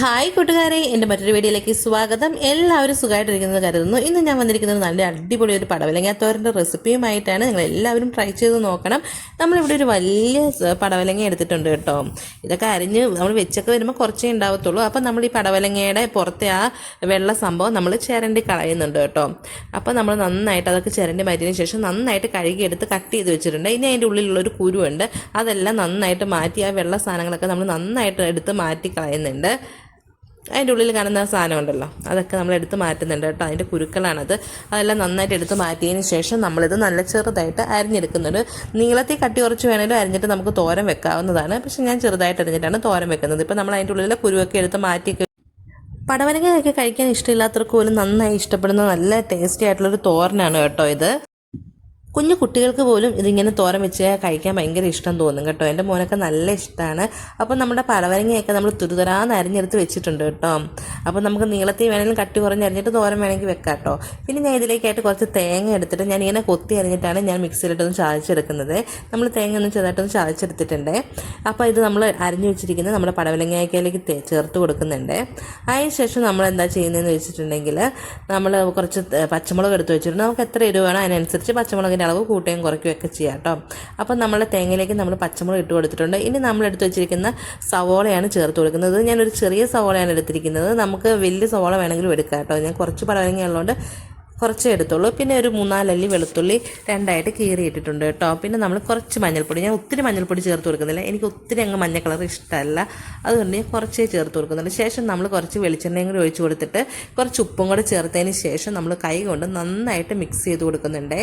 Hi കൂട്ടുകാരെ എന്റെ മറ്റൊരു വീഡിയോയിലേക്ക് സ്വാഗതം. എല്ലാവരും സുഖമായിട്ടിരിക്കുന്നത് കരുതുന്നു. ഇന്ന് ഞാൻ വന്നിരിക്കുന്നത് നല്ല അടിപൊളി ഒരു പടവലങ്ങ തോരന്റെ റെസിപ്പിയുമായിട്ടാണ്. നിങ്ങൾ എല്ലാവരും ട്രൈ ചെയ്ത് നോക്കണം. നമ്മളിവിടെ ഒരു വലിയ പടവലങ്ങ എടുത്തിട്ടുണ്ട് കേട്ടോ. ഇതൊക്കെ അരിഞ്ഞ് നമ്മൾ വെച്ചൊക്കെ വരുമ്പോൾ കുറച്ചേ ഉണ്ടാവത്തുള്ളൂ. അപ്പം നമ്മൾ ഈ പടവലങ്ങയുടെ പുറത്തെ ആ വെള്ള സംഭവം നമ്മൾ ചിരണ്ടി കളയുന്നുണ്ട് കേട്ടോ. അപ്പോൾ നമ്മൾ നന്നായിട്ട് അതൊക്കെ ചിരണ്ടി മാറ്റിയതിന് ശേഷം നന്നായിട്ട് കഴുകിയെടുത്ത് കട്ട് ചെയ്ത് വെച്ചിട്ടുണ്ട്. ഇനി അതിന്റെ ഉള്ളിലുള്ളൊരു കുരുവുണ്ട്. അതെല്ലാം നന്നായിട്ട് മാറ്റി ആ വെള്ള സാധനങ്ങളൊക്കെ നമ്മൾ നന്നായിട്ട് എടുത്ത് മാറ്റി കളയുന്നുണ്ട്. അതിന്റെ ഉള്ളിൽ കാണുന്ന സാധനം ഉണ്ടല്ലോ. അതൊക്കെ നമ്മൾ എടുത്ത് മാറ്റുന്നുണ്ട് കേട്ടോ. അതിന്റെ കുരുക്കളാണത്. അതെല്ലാം നന്നായിട്ട് എടുത്ത് മാറ്റിയതിന് ശേഷം നമ്മളിത് നല്ല ചെറുതായിട്ട് അരിഞ്ഞെടുക്കുന്നുണ്ട്. നീളത്തിൽ കട്ടി കുറച്ച് വേണമെങ്കിലും അരിഞ്ഞിട്ട് നമുക്ക് തോരൻ വെക്കാവുന്നതാണ്. പക്ഷെ ഞാൻ ചെറുതായിട്ട് അരിഞ്ഞിട്ടാണ് തോരൻ വെക്കുന്നത്. ഇപ്പം നമ്മൾ അതിന്റെ ഉള്ളിലെ കുരുവൊക്കെ എടുത്ത് മാറ്റി പടവനങ്ങയൊക്കെ കഴിക്കാൻ ഇഷ്ടമില്ലാത്തവർക്ക് പോലും നന്നായി ഇഷ്ടപ്പെടുന്ന നല്ല ടേസ്റ്റി ആയിട്ടുള്ളൊരു തോരനാണ് കേട്ടോ ഇത്. കുഞ്ഞു കുട്ടികൾക്ക് പോലും ഇതിങ്ങനെ തോരം വെച്ച് കഴിക്കാൻ ഭയങ്കര ഇഷ്ടം തോന്നും കേട്ടോ. എന്റെ മോനൊക്കെ നല്ല ഇഷ്ടമാണ് അപ്പോൾ നമ്മുടെ പലവരങ്ങയൊക്കെ നമ്മൾ തുരുതുരാന്ന് അരിഞ്ഞെടുത്ത് വെച്ചിട്ടുണ്ട് കേട്ടോ. അപ്പോൾ നമുക്ക് നീളത്തിൽ വേണമെങ്കിലും കട്ടി കുറഞ്ഞ് അരിഞ്ഞിട്ട് തോരം വേണമെങ്കിൽ വെക്കാം കേട്ടോ. പിന്നെ ഞാൻ ഇതിലേക്കായിട്ട് കുറച്ച് തേങ്ങ എടുത്തിട്ട് ഞാൻ ഇങ്ങനെ കൊത്തി അരിഞ്ഞിട്ടാണ് ഞാൻ മിക്സിയിലിട്ടൊന്ന് ചായച്ചെടുക്കുന്നത് നമ്മൾ തേങ്ങ ഒന്ന് ചെറുതായിട്ടൊന്ന് ചായച്ചെടുത്തിട്ടുണ്ട് അപ്പോൾ ഇത് നമ്മൾ അരിഞ്ഞു വെച്ചിരിക്കുന്നത് നമ്മുടെ പടവലങ്ങയ്ക്കയിലേക്ക് ചേർത്ത് കൊടുക്കുന്നുണ്ട്. അതിന് ശേഷം നമ്മൾ എന്താ ചെയ്യുന്നതെന്ന് വെച്ചിട്ടുണ്ടെങ്കിൽ നമ്മൾ കുറച്ച് പച്ചമുളക് എടുത്ത് വെച്ചിട്ടുണ്ട്. നമുക്ക് എത്ര എരിവ് വേണം അതിനനുസരിച്ച് പച്ചമുളകിന്റെ അളവ് കൂട്ടുകയും കുറയ്ക്കുകയും ഒക്കെ ചെയ്യാം കേട്ടോ. അപ്പോൾ നമ്മൾ തേങ്ങയിലേക്ക് നമ്മൾ പച്ചമുളക് ഇട്ട് കൊടുത്തിട്ടുണ്ട്. ഇനി നമ്മൾ എടുത്ത് വെച്ചിരിക്കുന്ന സവോളയാണ് ചേർത്ത് കൊടുക്കുന്നത്. ഞാനൊരു ചെറിയ സവോളയാണ് എടുത്തിരിക്കുന്നത്. നമുക്ക് വലിയ സവോള വേണമെങ്കിലും എടുക്കാം കേട്ടോ. ഞാൻ കുറച്ച് പടവലങ്ങ ഉള്ളതുകൊണ്ട് കുറച്ചേ എടുത്തുള്ളൂ. പിന്നെ ഒരു മൂന്നാലല്ലി വെളുത്തുള്ളി രണ്ടായിട്ട് കീറിയിട്ടിട്ടുണ്ട് കേട്ടോ. പിന്നെ നമ്മൾ കുറച്ച് മഞ്ഞൾപ്പൊടി. ഞാൻ ഒത്തിരി മഞ്ഞൾപ്പൊടി ചേർത്ത് കൊടുക്കുന്നില്ല. എനിക്ക് ഒത്തിരി അങ്ങ് മഞ്ഞ കളർ ഇഷ്ടമല്ല. അതുകൊണ്ട് ഞാൻ കുറച്ചേ ചേർത്ത് കൊടുക്കുന്നുണ്ട് ശേഷം നമ്മൾ കുറച്ച് വെളിച്ചെണ്ണയും കൂടി ഒഴിച്ച് കൊടുത്തിട്ട് കുറച്ച് ഉപ്പും കൂടെ ചേർത്തതിന് ശേഷം നമ്മൾ കൈ കൊണ്ട് നന്നായിട്ട് മിക്സ് ചെയ്ത് കൊടുക്കുന്നുണ്ട്.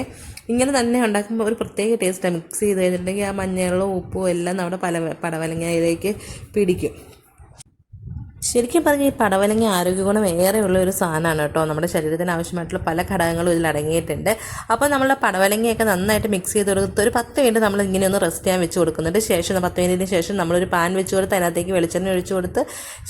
ഇങ്ങനെ തന്നെ ഉണ്ടാക്കുമ്പോൾ ഒരു പ്രത്യേക ടേസ്റ്റാണ് മിക്സ് ചെയ്ത് കഴിഞ്ഞിട്ടുണ്ടെങ്കിൽ ആ മഞ്ഞളും ഉപ്പും എല്ലാം നമ്മുടെ പല പടവലങ്ങയിലേക്ക് പിടിക്കും. ശരിക്കും പറഞ്ഞാൽ ഈ പടവലങ്ങ ആരോഗ്യഗുണം ഏറെയുള്ള ഒരു സാധനമാണ് കേട്ടോ. നമ്മുടെ ശരീരത്തിന് ആവശ്യമായിട്ടുള്ള പല ഘടകങ്ങളും ഇതിൽ അടങ്ങിയിട്ടുണ്ട്. അപ്പോൾ നമ്മൾ പടവലങ്ങിയൊക്കെ നന്നായിട്ട് മിക്സ് ചെയ്ത് കൊടുത്ത് ഒരു പത്ത് മിനിറ്റ് നമ്മൾ ഇങ്ങനെ ഒന്ന് റെസ്റ്റ് ചെയ്യാൻ വെച്ച് കൊടുക്കുന്നുണ്ട്. ശേഷം പത്ത് മിനിറ്റിന് ശേഷം നമ്മളൊരു പാൻ വെച്ച് കൊടുത്ത് അതിനകത്തേക്ക് വെളിച്ചെണ്ണ ഒഴിച്ച് കൊടുത്ത്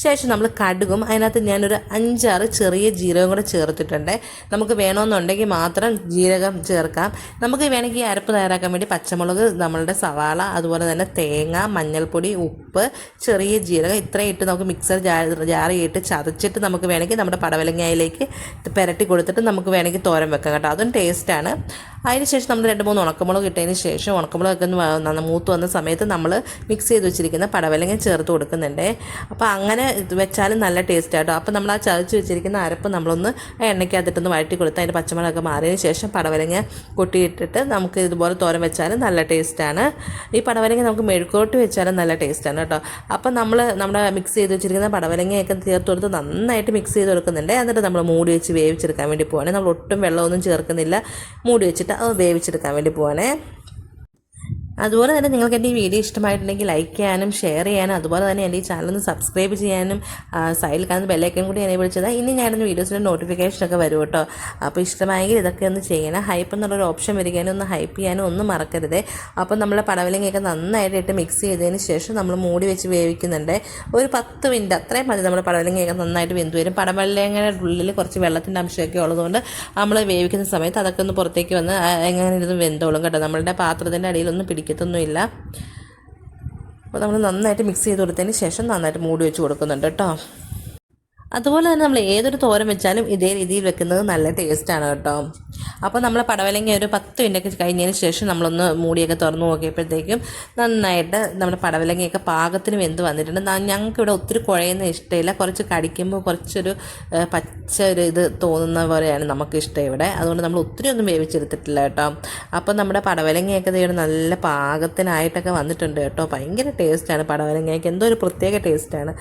ശേഷം നമ്മൾ കടുകും അതിനകത്ത് ഞാനൊരു അഞ്ചാറ് ചെറിയ ജീരകം കൂടെ ചേർത്തിട്ടുണ്ട്. നമുക്ക് വേണമെന്നുണ്ടെങ്കിൽ മാത്രം ജീരകം ചേർക്കാം. നമുക്ക് വേണമെങ്കിൽ അരപ്പ് തയ്യാറാക്കാൻ വേണ്ടി പച്ചമുളക് നമ്മളുടെ സവാള അതുപോലെ തന്നെ തേങ്ങ മഞ്ഞൾപ്പൊടി ഉപ്പ് ചെറിയ ജീരകം ഇത്രയും ഇട്ട് നമുക്ക് മിക്സർ ജാർ ജാറിയിട്ട് ചതച്ചിട്ട് നമുക്ക് വേണമെങ്കിൽ നമ്മുടെ പടവലങ്ങയിലേക്ക് പുരട്ടി കൊടുത്തിട്ട് നമുക്ക് വേണമെങ്കിൽ തോരൻ വെക്കാം കേട്ടോ. അതും ടേസ്റ്റാണ് അതിന് ശേഷം നമ്മൾ രണ്ട് മൂന്ന് ഉണക്കമുളക് ഇട്ടതിന് ശേഷം ഉണക്കമുളകൊക്കെ നന്ന മൂത്ത് വന്ന സമയത്ത് നമ്മൾ മിക്സ് ചെയ്ത് വെച്ചിരിക്കുന്ന പടവലങ്ങ ചേർത്ത് കൊടുക്കുന്നുണ്ട്. അപ്പോൾ അങ്ങനെ വെച്ചാലും നല്ല ടേസ്റ്റ് ആട്ടോ. അപ്പോൾ നമ്മൾ ആ ചതച്ച് വെച്ചിരിക്കുന്ന അരപ്പ് നമ്മളൊന്ന് എണ്ണയ്ക്കകത്തിട്ടൊന്ന് വഴറ്റി കൊടുത്ത് അതിന്റെ പച്ചമുളകൊക്കെ മാറിയതിന് ശേഷം പടവലങ്ങ കൊട്ടിയിട്ടിട്ട് നമുക്ക് ഇതുപോലെ തോരൻ വെച്ചാലും നല്ല ടേസ്റ്റാണ് ഈ പടവലങ്ങ നമുക്ക് മെഴുക്കോട്ട് വെച്ചാലും നല്ല ടേസ്റ്റാണ് കേട്ടോ. അപ്പോൾ നമ്മൾ നമ്മുടെ മിക്സ് ചെയ്ത് വെച്ചിരിക്കുന്ന പടവലങ്ങയൊക്കെ ചേർത്ത് കൊടുത്ത് നന്നായിട്ട് മിക്സ് ചെയ്ത് കൊടുക്കുന്നുണ്ട്. എന്നിട്ട് നമ്മൾ മൂടി വെച്ച് വേവിച്ചെടുക്കാൻ വേണ്ടി പോവാണ്. നമ്മൾ ഒട്ടും വെള്ളമൊന്നും ചേർക്കുന്നില്ല. മൂടി വെച്ചിട്ട് അത് വേവിച്ചെടുക്കാൻ വേണ്ടി പോവാണേ. അതുപോലെ തന്നെ നിങ്ങൾക്ക് എന്റെ ഈ വീഡിയോ ഇഷ്ടമായിട്ടുണ്ടെങ്കിൽ ലൈക്ക് ചെയ്യാനും ഷെയർ ചെയ്യാനും അതുപോലെ തന്നെ എന്റെ ഈ ചാനൽ ഒന്ന് സബ്സ്ക്രൈബ് ചെയ്യാനും സൈഡിൽ കാണുന്ന ബെല്ലൈക്കൻ കൂടി എന്നെ വിളിച്ചത്. ഇനി ഞാനിന്ന് വീഡിയോസിന്റെ നോട്ടിഫിക്കേഷനൊക്കെ വരും കേട്ടോ. അപ്പോൾ ഇഷ്ടമായെങ്കിൽ ഇതൊക്കെ ഒന്ന് ചെയ്യണം. ഹൈപ്പ് എന്നുള്ളൊരു ഓപ്ഷൻ വരികയാനും ഒന്ന് ഹൈപ്പ് ചെയ്യാനും ഒന്നും മറക്കരുത്. അപ്പോൾ നമ്മൾ നന്നായിട്ട് ഇട്ട് മിക്സ് ചെയ്തതിന് ശേഷം നമ്മൾ മൂടി വെച്ച് വേവിക്കുന്നുണ്ട്. ഒരു പത്ത് മിനിറ്റ് അത്രയും മതി നമ്മൾ പടവലങ്ങയൊക്കെ നന്നായിട്ട് വെന്ത് വരും. പടവലങ്ങയുടെ ഉള്ളിൽ കുറച്ച് വെള്ളത്തിന്റെ അംശമൊക്കെ ഉള്ളതുകൊണ്ട് നമ്മൾ വേവിക്കുന്ന സമയത്ത് അതൊക്കെ ഒന്ന് പുറത്തേക്ക് വന്ന് എങ്ങനെ ഇരുന്ന് വെന്തോളും കേട്ടോ. നമ്മളുടെ പാത്രത്തിന്റെ അടിയിലൊന്നും പിടിക്കത്തൊന്നുമില്ല അപ്പോൾ നമ്മൾ നന്നായിട്ട് മിക്സ് ചെയ്ത് കൊടുത്തതിന് ശേഷം നന്നായിട്ട് മൂടി വെച്ച് കൊടുക്കുന്നുണ്ട് കേട്ടോ. അതുപോലെ തന്നെ നമ്മൾ ഏതൊരു തോരം വെച്ചാലും ഇതേ രീതിയിൽ വെക്കുന്നത് നല്ല ടേസ്റ്റാണ് കേട്ടോ. അപ്പോൾ നമ്മൾ പടവലങ്ങ ഒരു പത്ത് മിനിറ്റ് കഴിഞ്ഞതിന് ശേഷം നമ്മളൊന്ന് മൂടിയൊക്കെ തുറന്നു നോക്കിയപ്പോഴത്തേക്കും നന്നായിട്ട് നമ്മുടെ പടവലങ്ങയൊക്കെ പാകത്തിന് വെന്ത് വന്നിട്ടുണ്ട്. ഞങ്ങൾക്ക് ഇവിടെ ഒത്തിരി കുഴയുന്ന ഇഷ്ടമില്ല. കുറച്ച് കടിക്കുമ്പോൾ കുറച്ചൊരു പച്ച ഒരു ഇത് തോന്നുന്ന പോലെയാണ് നമുക്ക് ഇഷ്ടം ഇവിടെ. അതുകൊണ്ട് നമ്മൾ ഒത്തിരി ഒന്നും വേവിച്ചെടുത്തിട്ടില്ല കേട്ടോ. അപ്പോൾ നമ്മുടെ പടവലങ്ങയൊക്കെ ഇവിടെ നല്ല പാകത്തിനായിട്ടൊക്കെ വന്നിട്ടുണ്ട് കേട്ടോ. ഭയങ്കര ടേസ്റ്റാണ് പടവലങ്ങയ്ക്ക്. എന്തോ ഒരു പ്രത്യേക ടേസ്റ്റാണ്.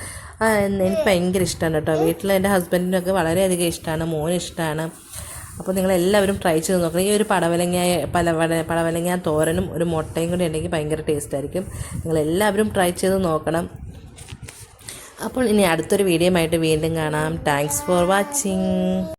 എനിക്ക് ഭയങ്കര ഇഷ്ടമാണ് കേട്ടോ. വീട്ടിൽ എന്റെ ഹസ്ബൻഡിനൊക്കെ വളരെയധികം ഇഷ്ടമാണ് മോന് ഇഷ്ടമാണ് അപ്പോൾ നിങ്ങളെല്ലാവരും ട്രൈ ചെയ്ത് നോക്കണം. ഈ ഒരു പടവലങ്ങ പല പട- പടവലങ്ങ തോരനും ഒരു മുട്ടയും കൂടി ഉണ്ടെങ്കിൽ ഭയങ്കര ടേസ്റ്റ് ആയിരിക്കും. നിങ്ങളെല്ലാവരും ട്രൈ ചെയ്ത് നോക്കണം. അപ്പോൾ ഇനി അടുത്തൊരു വീഡിയോ ആയിട്ട് വീണ്ടും കാണാം. Thanks for watching